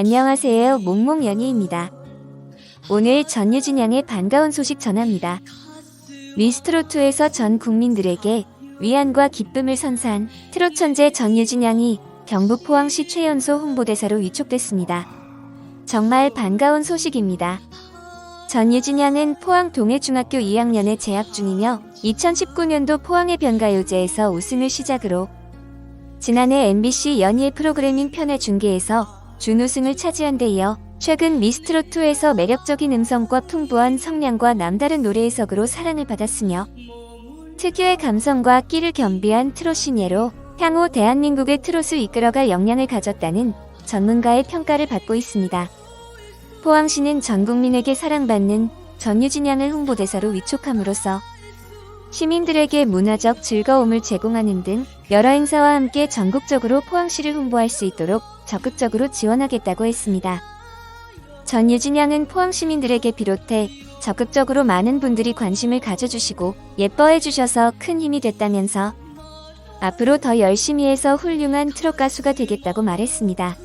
안녕하세요. 몽몽 연희입니다. 오늘 전유진 양의 반가운 소식 전합니다. 미스트롯2에서 전 국민들에게 위안과 기쁨을 선사한 트롯 천재 전유진 양이 경북 포항시 최연소 홍보대사로 위촉됐습니다. 정말 반가운 소식입니다. 전유진 양은 포항 동해중학교 2학년에 재학 중이며 2019년도 포항의 변가요제에서 우승을 시작으로 지난해 MBC 연예 프로그래밍 편의 중계에서 준우승을 차지한 데 이어 최근 미스트롯2에서 매력적인 음성과 풍부한 성량과 남다른 노래 해석으로 사랑을 받았으며 특유의 감성과 끼를 겸비한 신예로 향후 대한민국의 트롯을 이끌어갈 역량을 가졌다는 전문가의 평가를 받고 있습니다. 포항시는 전 국민에게 사랑받는 전유진 양을 홍보대사로 위촉함으로써 시민들에게 문화적 즐거움을 제공하는 등 여러 행사와 함께 전국적으로 포항시를 홍보할 수 있도록 적극적으로 지원하겠다고 했습니다. 전유진 양은 포항 시민들에게 비롯해 적극적으로 많은 분들이 관심을 가져주시고 예뻐해 주셔서 큰 힘이 됐다면서 앞으로 더 열심히 해서 훌륭한 트롯 가수가 되겠다고 말했습니다.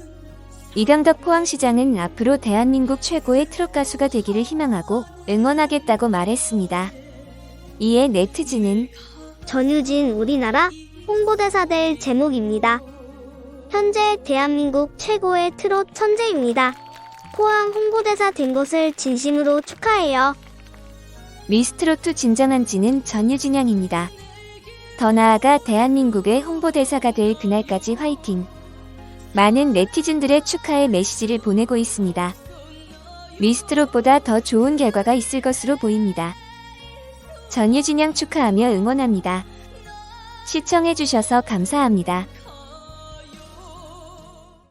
이강덕 포항시장은 앞으로 대한민국 최고의 트롯 가수가 되기를 희망하고 응원하겠다고 말했습니다. 이에 네티즌은 전유진 우리나라 홍보대사 될 제목입니다. 현재 대한민국 최고의 트롯 천재입니다. 포항 홍보대사 된 것을 진심으로 축하해요. 미스트롯2 진정한 지는 전유진 양입니다. 더 나아가 대한민국의 홍보대사가 될 그날까지 화이팅! 많은 네티즌들의 축하의 메시지를 보내고 있습니다. 미스트롯보다 더 좋은 결과가 있을 것으로 보입니다. 전유진 양 축하하며 응원합니다. 시청해주셔서 감사합니다.